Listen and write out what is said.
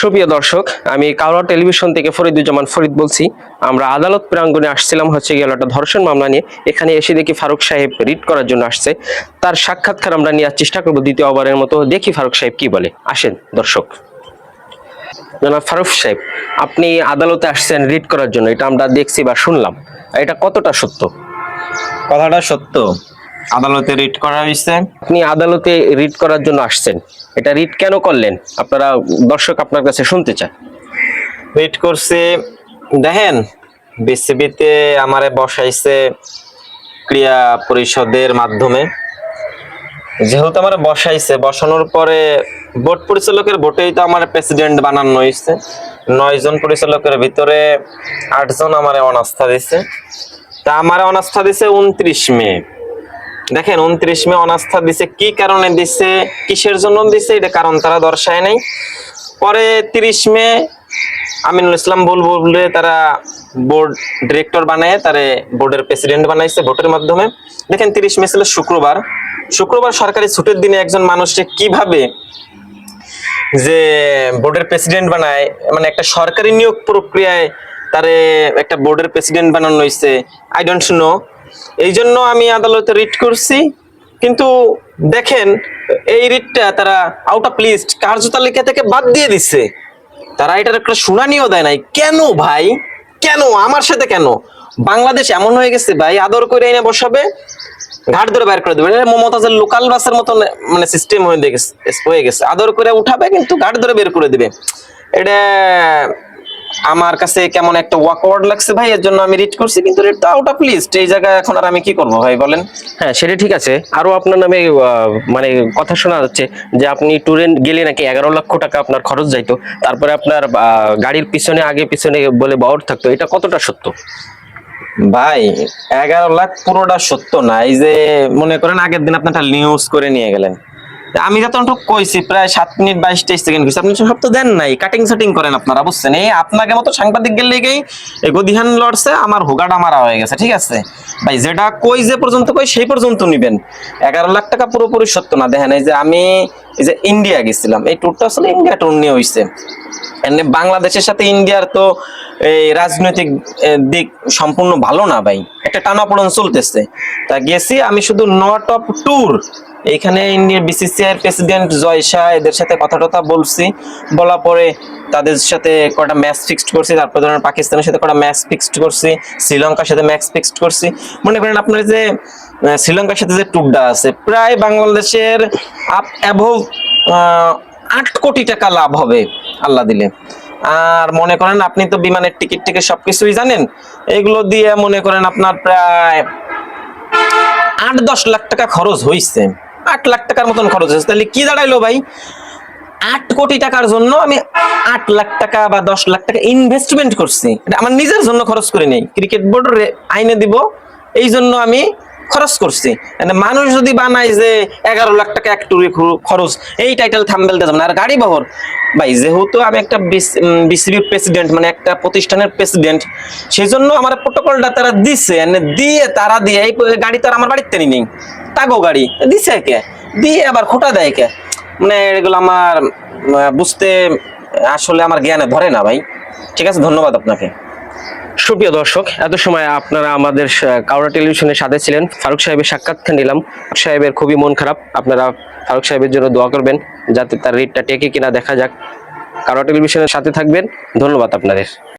সুপ্রিয় দর্শক আমি কাউরা টেলিভিশন থেকে ফরিদুজ্জামান ফরিদ বলছি। আমরা আদালত প্রাঙ্গণে আসছিলাম হচ্ছে গিয়ে একটা ধর্ষণ মামলা নিয়ে। এখানে এসে দেখি ফারুক সাহেব রিট করার জন্য আসছে। তার সাক্ষাৎকার আমরা নেওয়ার চেষ্টা করব দ্বিতীয়বারের মতো। দেখি ফারুক সাহেব কি বলে। আসেন দর্শক। জনাব ফারুক সাহেব আপনি আদালতে আসছেন রিট করার জন্য। এটা আমরা দেখছি বা শুনলাম। এটা কতটা সত্য? কথাটা সত্য। আদালতে রিট করা হয়েছে। আপনি আদালতে রিট করার জন্য আসছেন। এটা রিট কেন করলেন? আপনারা, দর্শক আপনার কাছে শুনতে চায়। রিট করছি, দেখেন, বিসিবিতে আমারে বসাইছে ক্রিয়া পরিষদের মাধ্যমে। যেহেতু আমার বসাইছে, বসানোর পরে বোর্ড পরিচালকের ভোটেই তো আমার প্রেসিডেন্ট বানানো হয়েছে। নয় জন পরিচালকের ভিতরে আটজন আমার অনাস্থা দিছে। তা আমার অনাস্থা দিছে উনত্রিশ মে। দেখেন, উনত্রিশ মে অনাস্থা দিছে, কি কারণে দিছে, কিসের জন্য দিছে, এটা কারণ তারা দর্শায় নাই। পরে তিরিশ মে আমিনুল ইসলাম বল বলে তারা বোর্ড ডিরেক্টর বানায়, তারে বোর্ডের প্রেসিডেন্ট বানাইছে ভোটের মাধ্যমে। দেখেন, তিরিশ মে ছিল শুক্রবার। শুক্রবার সরকারি ছুটির দিনে একজন মানুষকে কীভাবে যে বোর্ডের প্রেসিডেন্ট বানায় মানে একটা সরকারি নিয়োগ প্রক্রিয়ায় তারে একটা বোর্ডের প্রেসিডেন্ট বানানো হয়েছে আই ডোন্ট নো এই জন্য আমি আদালতে রিট করছি। কিন্তু দেখেন, এই রিটটা তারা আউট অফ লিস্ট কার্যতালিকা থেকে বাদ দিয়ে দিচ্ছে তারা এটার একটা শুনানিও দেয় নাই। কেন ভাই? কেন? আমার সাথে কেন? বাংলাদেশ এমন হয়ে গেছে, ভাই, আদর করে এনে বসাবে, ঘাট ধরে বের করে দেবে। এটা মমতাজের লোকাল বাসের মতন মানে সিস্টেম হয়ে গেছে হয়ে গেছে। আদর করে উঠাবে, কিন্তু ঘাট ধরে বের করে দিবে। এটা আমার কাছে কেমন একটা ওয়াকওয়ার্ড লাগছে ভাই এর জন্য আমি রিড করছি কিন্তু রিড তো আউট অফ লিস্ট এই জায়গায় এখন আর আমি কি করব ভাই বলেন? হ্যাঁ সেটা ঠিক আছে। আরও আপনার নামে মানে কথা শোনা যাচ্ছে যে আপনি ট্যুরে গেলে নাকি এগারো লক্ষ টাকা আপনার খরচ যাইতো। তারপরে আপনার গাড়ির পিছনে আগে পিছনে বলে বাউর থাকতো। এটা কতটা সত্য? ভাই এগারো লাখ পুরোটা সত্য না। এই যে মনে করেন আগের দিন আপনি একটা নিউজ করে নিয়ে গেলেন। আমি যতটুকু কইছি, প্রায় সাত মিনিট বাইশ তেইশ সেকেন্ড কইছি। আপনি সব তো দেন নাই কাটিং সেটিং করেন আপনারা, বুঝছেন? এই আপনাকে মতো সাংবাদিক গেলে গেই গদিহান লড়ছে, আমার হোগাটা মারা হয়ে গেছে, ঠিক আছে? ভাই, যেটা কই যে পর্যন্ত কই, সেই পর্যন্ত নিবেন। এগারো লাখ টাকা পুরোপুরি সত্য না, দেখেন, এই যে আমি এই যে ইন্ডিয়া গেছিলাম, এই ট্যুরটা আসলে ইন্ডিয়া ট্যুর নিয়ে হইছে। এমনি বাংলাদেশের সাথে ইন্ডিয়ার তো এই রাজনৈতিক দিক সম্পূর্ণ ভালো না ভাই। একটা টানাপোড়ন চলতেছে। তা গেছি আমি শুধু নট অফ ট্যুর এখানে ইন্ডিয়ার বিসিসিআই প্রেসিডেন্ট জয় শাহ এদের সাথে কথা টথা বলছি। বলা পরে তাদের সাথে কটা ম্যাচ ফিক্সড করছি। তারপর ধরেন পাকিস্তানের সাথে কটা ম্যাচ ফিক্সড করছি। শ্রীলঙ্কার সাথে ম্যাচ ফিক্সড করছি। মনে করেন আপনার যে শ্রীলঙ্কার সাথে যে ট্যুরটা আছে, প্রায় বাংলাদেশের আপ অ্যাভোভ আট কোটি টাকা লাভ হবে। আল্লাহ দিলে। আর মনে করেন আপনি তো বিমানের টিকিট টিকিট সবকিছুই জানেন, এগুলো দিয়ে মনে করেন আপনার প্রায় আট দশ লাখ টাকা খরচ হয়েছে আট লাখ টাকার মতন খরচ হয়েছে তাহলে কি দাঁড়াইলো ভাই? আট কোটি টাকার জন্য আমি আট লাখ টাকা বা দশ লাখ টাকা ইনভেস্টমেন্ট করছি। এটা আমার নিজের জন্য খরচ করে নেই। ক্রিকেট বোর্ড আইনে দিব। এই জন্য আমি খরচ করছি। মানে মানুষ যদি বানায় যে এগারো লাখ টাকা এক টুরে খরচ, এই টাইটেল থাম্বেলটা যাবে না। আর গাড়ি বহর। ভাই, যেহেতু আমি একটা বিসিবি প্রেসিডেন্ট মানে একটা প্রতিষ্ঠানের প্রেসিডেন্ট সেই জন্য আমার প্রোটোকলটা তারা দিছে। মানে দিয়ে, তারা দিয়ে, এই গাড়ি তো আর আমার বাড়িতে নেই। তাগো গাড়ি। দিছে কে? দিয়ে আবার খোটা দেয় কে? মানে এগুলো আমার বুঝতে আসলে আমার জ্ঞানে ধরে না ভাই। ঠিক আছে, ধন্যবাদ আপনাকে। সুপ্রিয় দর্শক, এত সময় আপনারা আমাদের কাউরা টেলিভিশনের সাথে ছিলেন। ফারুক সাহেবের সাক্ষাৎকার নিলাম। সাহেবের খুবই মন খারাপ। আপনারা ফারুক সাহেবের জন্য দোয়া করবেন, যাতে তার রেটটা টেকে কিনা দেখা যাক। কাউরা টেলিভিশনের সাথে থাকবেন। ধন্যবাদ আপনাদের।